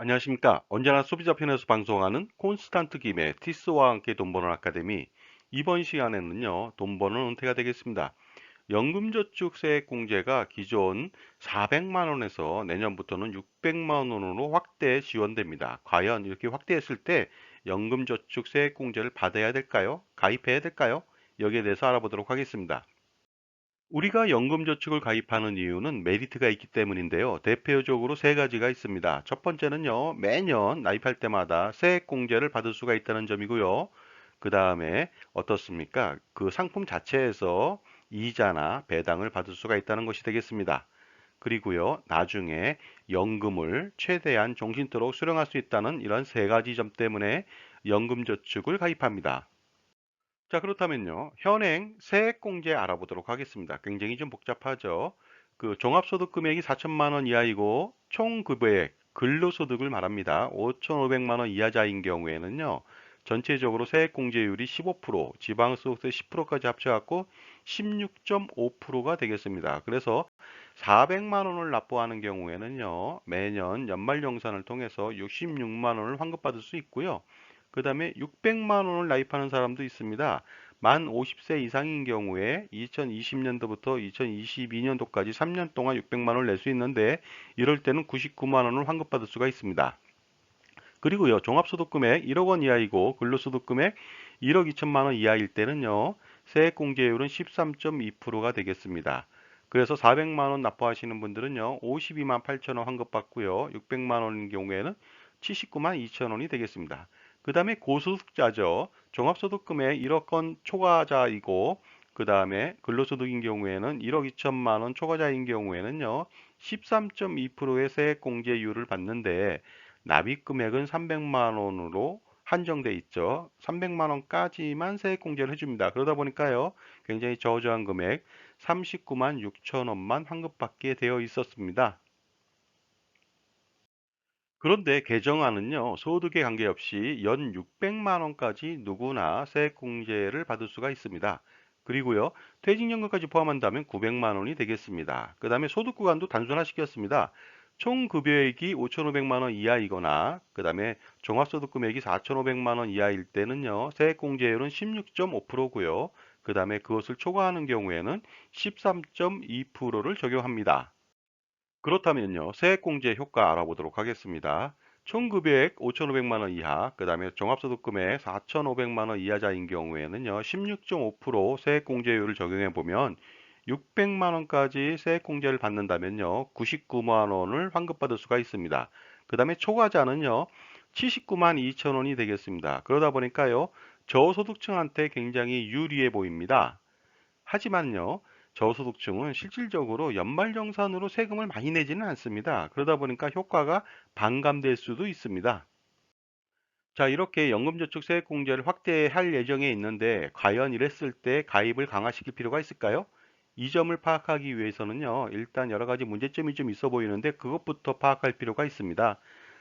안녕하십니까. 언제나 소비자 편에서 방송하는 콘스탄트 김의 티스와 함께 돈 버는 아카데미. 이번 시간에는요, 돈 버는 은퇴가 되겠습니다. 연금저축세액공제가 기존 400만원에서 내년부터는 600만원으로 확대 지원됩니다. 과연 이렇게 확대했을 때 연금저축세액공제를 받아야 될까요? 가입해야 될까요? 여기에 대해서 알아보도록 하겠습니다. 우리가 연금저축을 가입하는 이유는 메리트가 있기 때문인데요. 대표적으로 세 가지가 있습니다. 첫 번째는요, 매년 가입할 때마다 세액 공제를 받을 수가 있다는 점이고요. 그 다음에 어떻습니까? 그 상품 자체에서 이자나 배당을 받을 수가 있다는 것이 되겠습니다. 그리고요, 나중에 연금을 최대한 종신토록 수령할 수 있다는 이런 세 가지 점 때문에 연금저축을 가입합니다. 자, 그렇다면요. 현행 세액공제 알아보도록 하겠습니다. 굉장히 좀 복잡하죠. 그 종합소득 금액이 4천만 원 이하이고 총 급여액, 근로소득을 말합니다. 5,500만 원 이하자인 경우에는요. 전체적으로 세액공제율이 15%, 지방소득세 10%까지 합쳐갖고 16.5%가 되겠습니다. 그래서 400만 원을 납부하는 경우에는요. 매년 연말정산을 통해서 66만 원을 환급받을 수 있고요. 그 다음에 600만 원을 납입하는 사람도 있습니다. 만 50세 이상인 경우에 2020년도부터 2022년도까지 3년 동안 600만 원을 낼 수 있는데 이럴 때는 99만 원을 환급받을 수가 있습니다. 그리고요, 종합소득금액 1억 원 이하이고 근로소득금액 1억 2천만 원 이하일 때는요, 세액공제율은 13.2%가 되겠습니다. 그래서 400만 원 납부하시는 분들은요, 52만 8천 원 환급받고요, 600만 원인 경우에는 79만 2천 원이 되겠습니다. 그 다음에 고소득자죠. 종합소득금액 1억 원 초과자이고 그 다음에 근로소득인 경우에는 1억 2천만 원 초과자인 경우에는요. 13.2%의 세액공제율을 받는데 납입금액은 300만 원으로 한정돼 있죠. 300만 원까지만 세액공제를 해줍니다. 그러다 보니까요. 굉장히 저조한 금액 39만 6천 원만 환급받게 되어 있었습니다. 그런데 개정안은요, 소득에 관계없이 연 600만 원까지 누구나 세액공제를 받을 수가 있습니다. 그리고요, 퇴직연금까지 포함한다면 900만 원이 되겠습니다. 그 다음에 소득 구간도 단순화시켰습니다. 총 급여액이 5,500만 원 이하이거나 그 다음에 종합소득 금액이 4,500만 원 이하일 때는요, 세액공제율은 16.5%고요. 그 다음에 그것을 초과하는 경우에는 13.2%를 적용합니다. 그렇다면요. 세액공제 효과 알아보도록 하겠습니다. 총 급여액 5,500만 원 이하, 그 다음에 종합소득금액 4,500만 원 이하자인 경우에는요. 16.5% 세액공제율을 적용해 보면 600만 원까지 세액공제를 받는다면요. 99만 원을 환급받을 수가 있습니다. 그 다음에 초과자는요. 79만 2천 원이 되겠습니다. 그러다 보니까요. 저소득층한테 굉장히 유리해 보입니다. 하지만요. 저소득층은 실질적으로 연말정산으로 세금을 많이 내지는 않습니다. 그러다 보니까 효과가 반감될 수도 있습니다. 자, 이렇게 연금저축 세액공제를 확대할 예정에 있는데 과연 이랬을 때 가입을 강화시킬 필요가 있을까요? 이 점을 파악하기 위해서는요, 일단 여러 가지 문제점이 좀 있어 보이는데 그것부터 파악할 필요가 있습니다.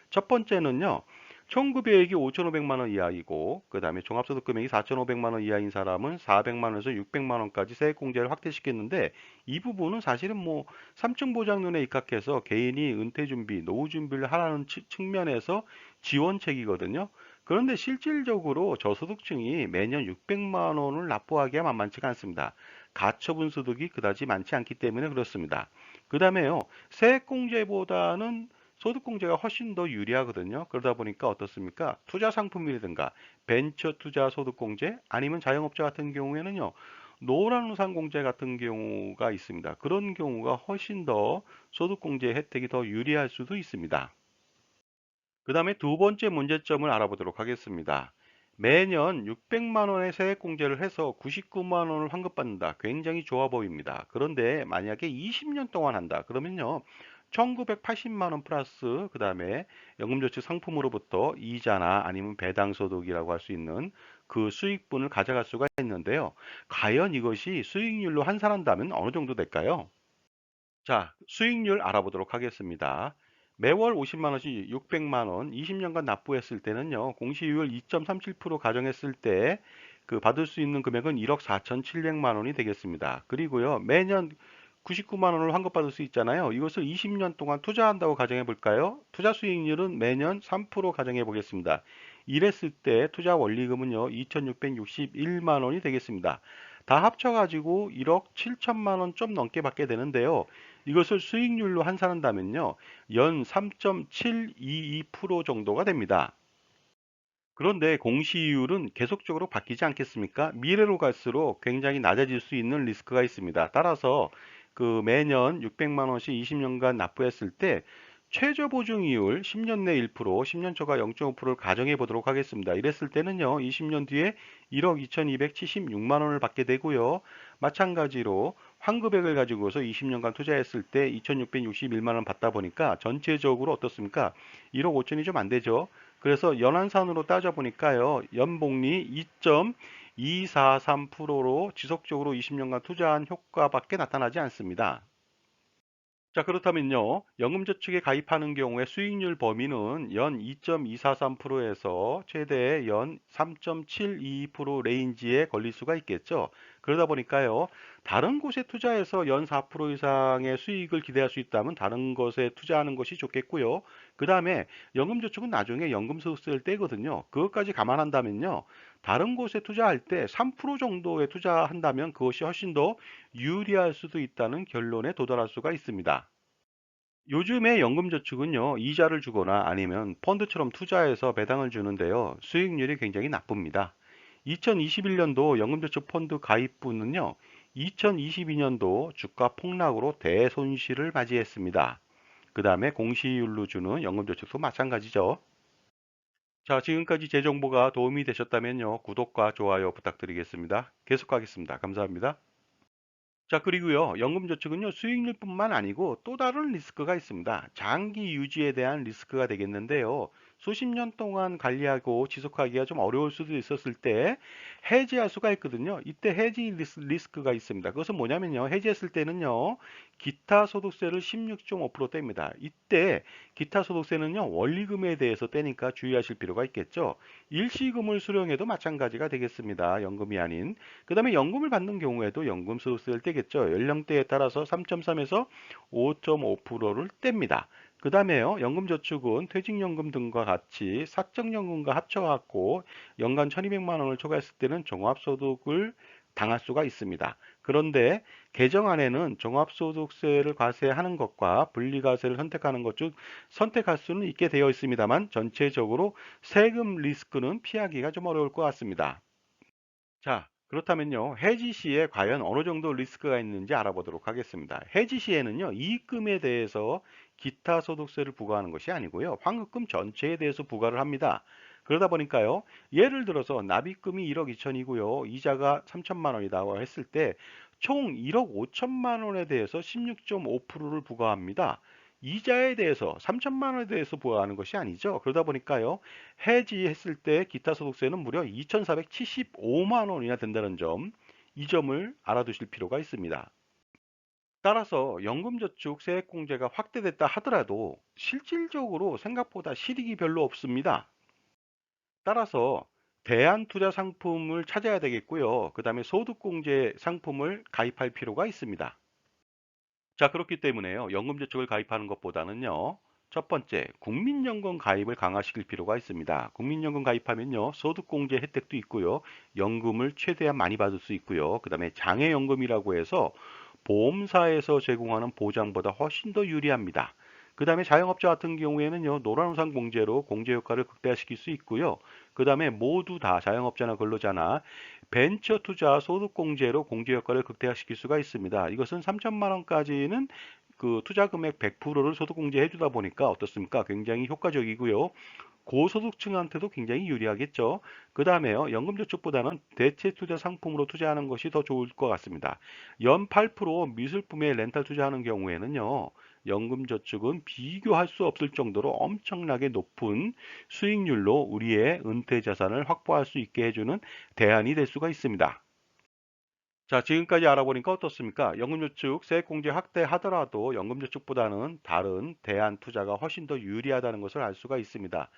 첫 번째는요, 총급여액이 5,500만 원 이하이고 그 다음에 종합소득 금액이 4,500만 원 이하인 사람은 400만 원에서 600만 원까지 세액공제를 확대시켰는데 이 부분은 사실은 뭐 삼층 보장론에 입각해서 개인이 은퇴 준비, 노후 준비를 하라는 측면에서 지원책이거든요. 그런데 실질적으로 저소득층이 매년 600만 원을 납부하기가 만만치가 않습니다. 가처분 소득이 그다지 많지 않기 때문에 그렇습니다. 그 다음에요, 세액공제보다는 소득공제가 훨씬 더 유리하거든요. 그러다 보니까 어떻습니까? 투자 상품이라든가 벤처 투자 소득공제 아니면 자영업자 같은 경우에는요. 노란우산공제 같은 경우가 있습니다. 그런 경우가 훨씬 더 소득공제 혜택이 더 유리할 수도 있습니다. 그 다음에 두 번째 문제점을 알아보도록 하겠습니다. 매년 600만 원의 세액공제를 해서 99만 원을 환급받는다. 굉장히 좋아 보입니다. 그런데 만약에 20년 동안 한다. 그러면요. 1980만 원 플러스 그 다음에 연금저축 상품으로부터 이자나 아니면 배당소득이라고 할 수 있는 그 수익분을 가져갈 수가 있는데요. 과연 이것이 수익률로 환산한다면 어느 정도 될까요? 자, 수익률 알아보도록 하겠습니다. 매월 50만 원씩 600만 원 20년간 납부했을 때는요. 공시율 2.37% 가정했을 때 그 받을 수 있는 금액은 1억 4,700만 원이 되겠습니다. 그리고요. 매년 99만 원을 환급받을 수 있잖아요. 이것을 20년 동안 투자한다고 가정해 볼까요? 투자 수익률은 매년 3% 가정해 보겠습니다. 이랬을 때 투자 원리금은요, 2,661만 원이 되겠습니다. 다 합쳐가지고 1억 7천만 원 좀 넘게 받게 되는데요. 이것을 수익률로 환산한다면요, 연 3.722% 정도가 됩니다. 그런데 공시이율은 계속적으로 바뀌지 않겠습니까? 미래로 갈수록 굉장히 낮아질 수 있는 리스크가 있습니다. 따라서 그 매년 600만 원씩 20년간 납부했을 때 최저 보증 이율 10년 내 1%, 10년 초과 0.5%를 가정해 보도록 하겠습니다. 이랬을 때는요, 20년 뒤에 1억 2276만 원을 받게 되고요. 마찬가지로 환급액을 가지고서 20년간 투자했을 때 2661만 원 받다 보니까 전체적으로 어떻습니까? 1억 5천이 좀 안 되죠. 그래서 연한산으로 따져 보니까요. 연복리 2.243%로 지속적으로 20년간 투자한 효과밖에 나타나지 않습니다. 자, 그렇다면요. 연금저축에 가입하는 경우에 수익률 범위는 연 2.243%에서 최대 연 3.722% 레인지에 걸릴 수가 있겠죠. 그러다 보니까요. 다른 곳에 투자해서 연 4% 이상의 수익을 기대할 수 있다면 다른 것에 투자하는 것이 좋겠고요. 그 다음에 연금저축은 나중에 연금소득세를 떼거든요. 그것까지 감안한다면요. 다른 곳에 투자할 때 3% 정도에 투자한다면 그것이 훨씬 더 유리할 수도 있다는 결론에 도달할 수가 있습니다. 요즘에 연금저축은요, 이자를 주거나 아니면 펀드처럼 투자해서 배당을 주는데요, 수익률이 굉장히 나쁩니다. 2021년도 연금저축 펀드 가입부는요, 2022년도 주가 폭락으로 대손실을 맞이했습니다. 그 다음에 공시이율로 주는 연금저축도 마찬가지죠. 자, 지금까지 제 정보가 도움이 되셨다면요, 구독과 좋아요 부탁드리겠습니다. 계속하겠습니다. 감사합니다. 자, 그리고요, 연금저축은요, 수익률 뿐만 아니고 또 다른 리스크가 있습니다. 장기 유지에 대한 리스크가 되겠는데요. 수십 년 동안 관리하고 지속하기가 좀 어려울 수도 있었을 때 해지할 수가 있거든요. 이때 해지 리스크가 있습니다. 그것은 뭐냐면요. 해지했을 때는요. 기타 소득세를 16.5% 뗍니다. 이때 기타 소득세는요. 원리금에 대해서 떼니까 주의하실 필요가 있겠죠. 일시금을 수령해도 마찬가지가 되겠습니다. 연금이 아닌. 그 다음에 연금을 받는 경우에도 연금 소득세를 떼겠죠. 연령대에 따라서 3.3에서 5.5%를 뗍니다. 그 다음에요. 연금저축은 퇴직연금 등과 같이 사적연금과 합쳐갖고 연간 1200만 원을 초과했을 때는 종합소득을 당할 수가 있습니다. 그런데 개정안에는 종합소득세를 과세하는 것과 분리과세를 선택하는 것 중 선택할 수는 있게 되어 있습니다만 전체적으로 세금 리스크는 피하기가 좀 어려울 것 같습니다. 자, 그렇다면요, 해지 시에 과연 어느 정도 리스크가 있는지 알아보도록 하겠습니다. 해지 시에는요, 이익금에 대해서 기타 소득세를 부과하는 것이 아니고요, 환급금 전체에 대해서 부과를 합니다. 그러다 보니까요, 예를 들어서 납입금이 1억 2천이고요, 이자가 3천만 원이다고 했을 때 총 1억 5천만 원에 대해서 16.5%를 부과합니다. 이자에 대해서 3천만 원에 대해서 부과하는 것이 아니죠. 그러다 보니까요. 해지했을 때 기타 소득세는 무려 2,475만 원이나 된다는 점, 이 점을 알아두실 필요가 있습니다. 따라서 연금저축 세액공제가 확대됐다 하더라도 실질적으로 생각보다 실익이 별로 없습니다. 따라서 대안투자 상품을 찾아야 되겠고요. 그 다음에 소득공제 상품을 가입할 필요가 있습니다. 자, 그렇기 때문에요. 연금저축을 가입하는 것보다는요. 첫 번째, 국민연금 가입을 강화시킬 필요가 있습니다. 국민연금 가입하면요. 소득공제 혜택도 있고요. 연금을 최대한 많이 받을 수 있고요. 그 다음에 장애연금이라고 해서 보험사에서 제공하는 보장보다 훨씬 더 유리합니다. 그 다음에 자영업자 같은 경우에는요, 노란우산 공제로 공제 효과를 극대화시킬 수 있고요. 그 다음에 모두 다 자영업자나 근로자나 벤처 투자 소득 공제로 공제 효과를 극대화시킬 수가 있습니다. 이것은 3천만 원까지는 그 투자 금액 100%를 소득 공제해 주다 보니까 어떻습니까? 굉장히 효과적이고요. 고소득층한테도 굉장히 유리하겠죠. 그 다음에요. 연금저축보다는 대체 투자 상품으로 투자하는 것이 더 좋을 것 같습니다. 연 8% 미술품에 렌탈 투자하는 경우에는요. 연금저축은 비교할 수 없을 정도로 엄청나게 높은 수익률로 우리의 은퇴 자산을 확보할 수 있게 해주는 대안이 될 수가 있습니다. 자, 지금까지 알아보니까 어떻습니까? 연금저축 세액공제 확대하더라도 연금저축보다는 다른 대안 투자가 훨씬 더 유리하다는 것을 알 수가 있습니다.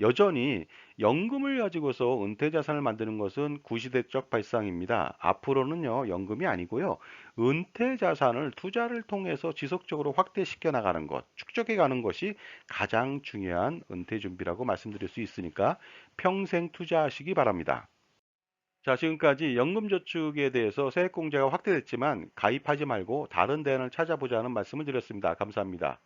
여전히 연금을 가지고서 은퇴 자산을 만드는 것은 구시대적 발상입니다. 앞으로는요, 연금이 아니고요. 은퇴 자산을 투자를 통해서 지속적으로 확대시켜 나가는 것, 축적해 가는 것이 가장 중요한 은퇴 준비라고 말씀드릴 수 있으니까 평생 투자하시기 바랍니다. 자, 지금까지 연금저축에 대해서 세액공제가 확대됐지만 가입하지 말고 다른 대안을 찾아보자는 말씀을 드렸습니다. 감사합니다.